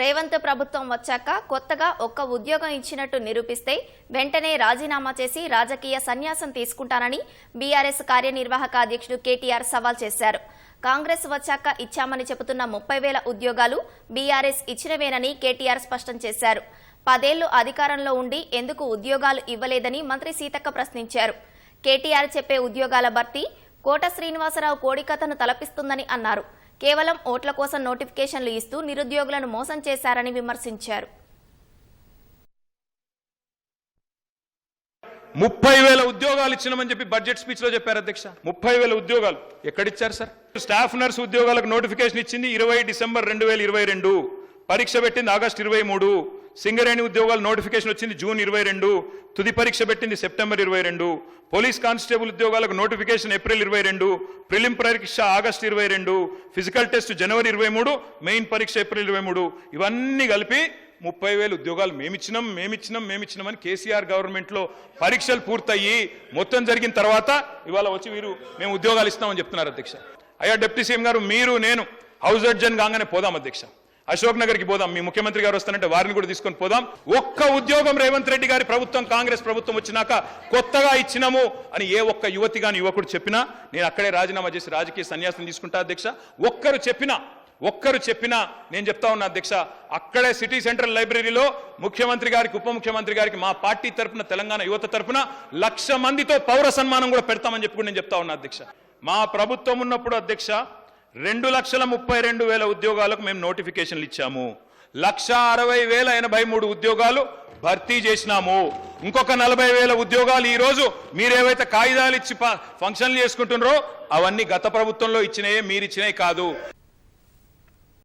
రేవంత్ ప్రభుత్వం వచ్చాక కొత్తగా ఒక్క ఉద్యోగం ఇచ్చినట్టు నిరూపిస్తే వెంటనే రాజీనామా చేసి రాజకీయ సన్యాసం తీసుకుంటానని బీఆర్ఎస్ కార్యనిర్వాహక అధ్యక్షుడు కేటీఆర్ సవాల్ చేశారు. కాంగ్రెస్ వచ్చాక ఇచ్చామని చెబుతున్న ముప్పై వేల ఉద్యోగాలు బీఆర్ఎస్ ఇచ్చినవేనని కేటీఆర్ స్పష్టం చేశారు. పదేళ్ళు అధికారంలో ఉండి ఎందుకు ఉద్యోగాలు ఇవ్వలేదని మంత్రి సీతక్క ప్రశ్నించారు. కేటీఆర్ చెప్పే ఉద్యోగాల భర్తీ కోట శ్రీనివాసరావు కోడికథను తలపిస్తుందని అన్నారు. కేవలం ఓట్ల కోసం నోటిఫికేషన్లు ఇస్తూ నిరుద్యోగులను మోసం చేశారని విమర్శించారు. ముప్పై వేల ఉద్యోగాలు ఇచ్చినామని చెప్పి బడ్జెట్ స్పీచ్లో చెప్పారు అధ్యక్ష. ముప్పై వేల ఉద్యోగాలు. ఎక్కడిచ్చారు సార్? స్టాఫ్ నర్స్ ఉద్యోగాలకు నోటిఫికేషన్ ఇచ్చింది ఇరవై డిసెంబర్ రెండు వేల ఇరవై రెండు. పరీక్ష పెట్టింది ఆగస్టు ఇరవై మూడు. సింగరేణి ఉద్యోగాలు నోటిఫికేషన్ వచ్చింది జూన్ ఇరవై రెండు. తుది పరీక్ష పెట్టింది సెప్టెంబర్ ఇరవై రెండు. పోలీస్ కానిస్టేబుల్ ఉద్యోగాలకు నోటిఫికేషన్ ఏప్రిల్ ఇరవై రెండు. ప్రిలిం పరీక్ష ఆగస్టు ఇరవై రెండు. ఫిజికల్ టెస్ట్ జనవరి ఇరవై మూడు. మెయిన్ పరీక్ష ఏప్రిల్ ఇరవై మూడు. ఇవన్నీ కలిపి ముప్పై వేలు ఉద్యోగాలు మేమిచ్చినాం మేమిచ్చినాం మేమిచ్చినామని కేసీఆర్ గవర్నమెంట్లో పరీక్షలు పూర్తయ్యి మొత్తం జరిగిన తర్వాత ఇవాళ వచ్చి వీరు మేము ఉద్యోగాలు ఇస్తామని చెప్తున్నారు అధ్యక్ష. అయ్యా డిప్యూటీ సీఎం గారు మీరు నేను హౌస్ అడ్జన్ కాగానే పోదాం అధ్యక్ష. అశోక్ నగర్కి పోదాం. మీ ముఖ్యమంత్రి గారు వస్తానంటే వారిని కూడా తీసుకొని పోదాం. ఒక్క ఉద్యోగం రేవంత్ రెడ్డి గారి ప్రభుత్వం కాంగ్రెస్ ప్రభుత్వం వచ్చినాక కొత్తగా ఇచ్చినాము అని ఏ ఒక్క యువతి గాని యువకుడు చెప్పినా నేను అక్కడే రాజీనామా చేసి రాజకీయ సన్యాసం తీసుకుంటా అధ్యక్ష. ఒక్కరు చెప్పినా ఒక్కరు చెప్పినా నేను చెప్తా ఉన్నా అధ్యక్ష అక్కడే సిటీ సెంట్రల్ లైబ్రరీలో ముఖ్యమంత్రి గారికి ఉప ముఖ్యమంత్రి గారికి మా పార్టీ తరపున తెలంగాణ యువత తరపున లక్ష మందితో పౌర సన్మానం కూడా పెడతామని చెప్పి నేను చెప్తా ఉన్నా అధ్యక్ష. మా ప్రభుత్వం ఉన్నప్పుడు అధ్యక్ష రెండు లక్షల ముప్పై రెండు వేల ఉద్యోగాలకు మేము నోటిఫికేషన్లు ఇచ్చాము. లక్ష అరవై వేల ఎనభై మూడు ఉద్యోగాలు భర్తీ చేసినాము. ఇంకొక నలభై వేల ఉద్యోగాలు ఈరోజు మీరేవైతే కాగితాలు ఇచ్చి ఫంక్షన్లు చేసుకుంటున్నారో అవన్నీ గత ప్రభుత్వంలో ఇచ్చినాయే మీరు ఇచ్చినవి కాదు.